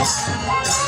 です。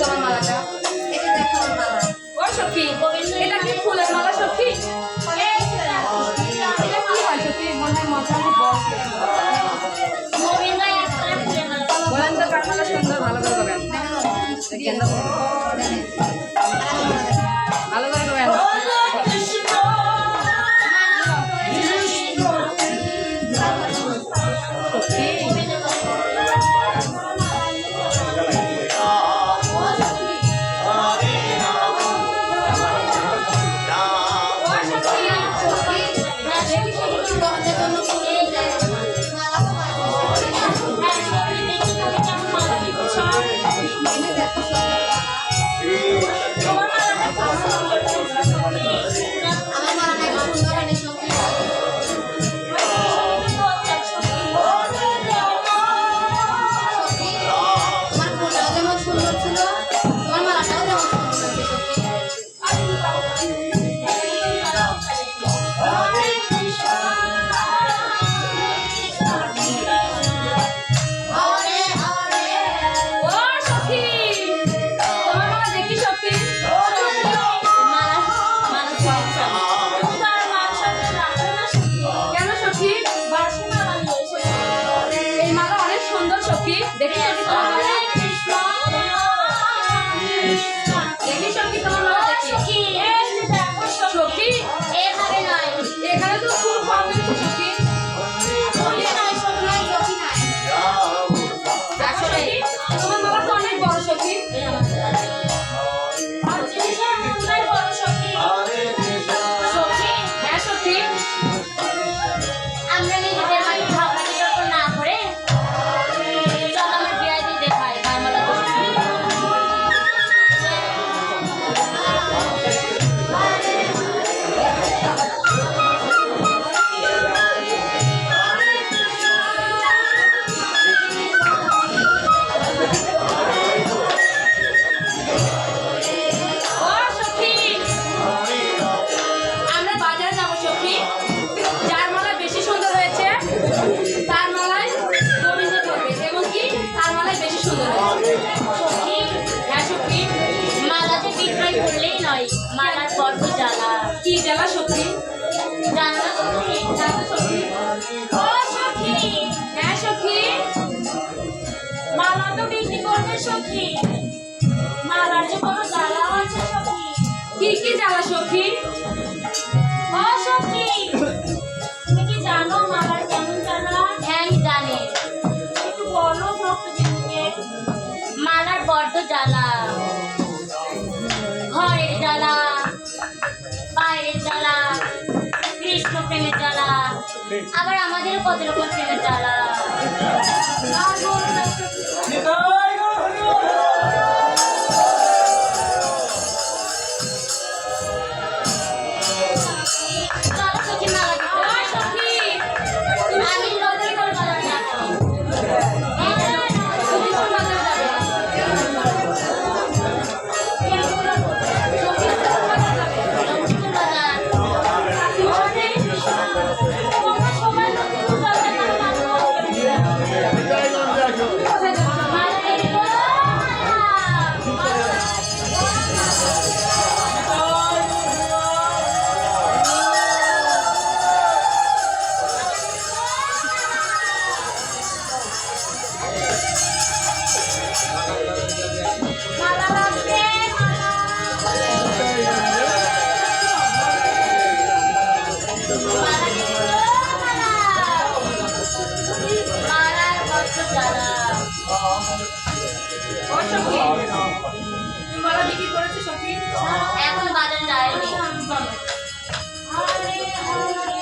দেখি সখী তোমার মালাটা ও সখী এটা কি ফুলের মালা সখী? এটা কি হয় সখী? মনে হয় বস বলেন তো কার মালা সুন্দর ভালো করে করবেন। ভালো করে করবেন। সখী? মালার যে কোনো জ্বালা আছে সখী? কি কি জ্বালা সখী? ও সখী তুমি কি জানো মালার কেমন জ্বালা? হ্যাঁ জানি। একটু বলো ভক্তদেরকে মালার বড্ড জ্বালা। ঘরের জ্বালা বাইরের জ্বালা কৃষ্ণ প্রেমের জ্বালা আবার আমাদেরও কত রকম প্রেমের জ্বালা। আর বলো না সখী নিতাই এখন বাজার যায়নি। হরে হরে